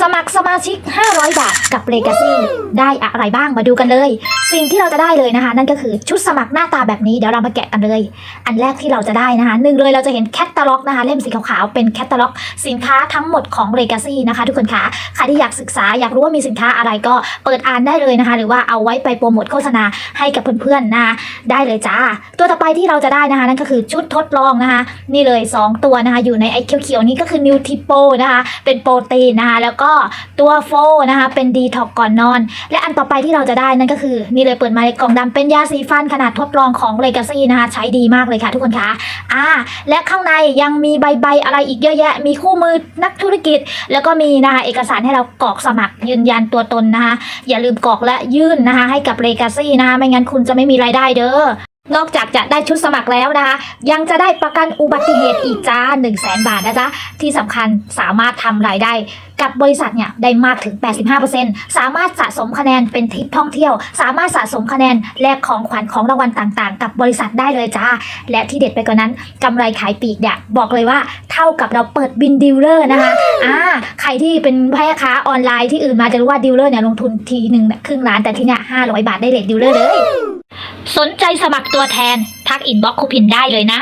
สมัครสมาชิก 500 บาทกับ Legacy ได้อะไรบ้างมาดูกันเลย สิ่งที่เราจะได้เลยนะคะ นั่นก็คือชุดสมัครหน้าตาแบบนี้เดี๋ยวเรามาแกะกันเลย อันแรกที่เราจะได้นะคะหนึ่งเลยเราจะเห็นแคตตาล็อกนะคะ เล่มสีขาวๆเป็นแคตตาล็อก สินค้าทั้งหมดของ Legacy นะคะ ทุกคนคะใครที่อยากศึกษาอยากรู้ว่ามีสินค้าอะไรก็เปิดอ่านได้เลยนะคะ หรือว่าเอาไว้ไปโปรโมทโฆษณาให้กับเพื่อนๆนะะได้เลยจ้า ตัวต่อไปที่เราจะได้นะคะ นั่นก็คือชุดทดลองนะคะ นี่เลย 2 ตัวนะคะ อยู่ในไอ้เขียวๆนี้ก็คือนิวทิโปนะคะเป็นโปรตีนนะคะแล้วก็ตัวโฟนะคะ เป็นดีท็อกก่อนนอน และอันต่อไปที่เราจะได้นั่นก็คือ นี่เลยเปิดมาในกล่องดำเป็นยาสีฟันขนาดทดลองของ Legacy นะคะ ใช้ดีมากเลยค่ะทุกคนคะอ่า และข้างในยังมีใบๆอะไรอีกเยอะแยะ มีคู่มือนักธุรกิจ แล้วก็มีนะคะเอกสารให้เรากรอกสมัครยืนยันตัวตนนะคะ อย่าลืมกรอกและยื่นนะคะ ให้กับ Legacy นะคะไม่งั้นคุณจะไม่มีรายได้เด้อ นอกจากจะได้ชุดสมัครแล้วนะคะ ยังจะได้ประกันอุบัติเหตุอีกจ้า1 0 0 0 0แบาทนะจ๊ะ ที่สำคัญสามารถทำรายได้กับบริษัทเนี่ยได้มากถึง 85%สามารถสะสมคะแนนเป็นทริปท่องเที่ยว สามารถสะสมคะแนนแลกของขวัญของรางวัลต่างๆ กับบริษัทได้เลยจ้า และที่เด็ดไปกว่านั้นกำไรขายปีกเนี่ยบอกเลยว่าเท่ากับเราเปิดบินดีลเลอร์นะคะอ่าใครที่เป็นแม่ค้าออนไลน์ที่อื่นมาจะรู้ว่าดีลเลอร์เนี่ยลงทุนทีหนึ่งเนี่ยครึ่งล้านแต่ที่เนี่ย500บาทได้เลทดีลเลอร์เลย สนใจสมัครตัวแทน ทักอินบ็อกคูพินได้เลยนะ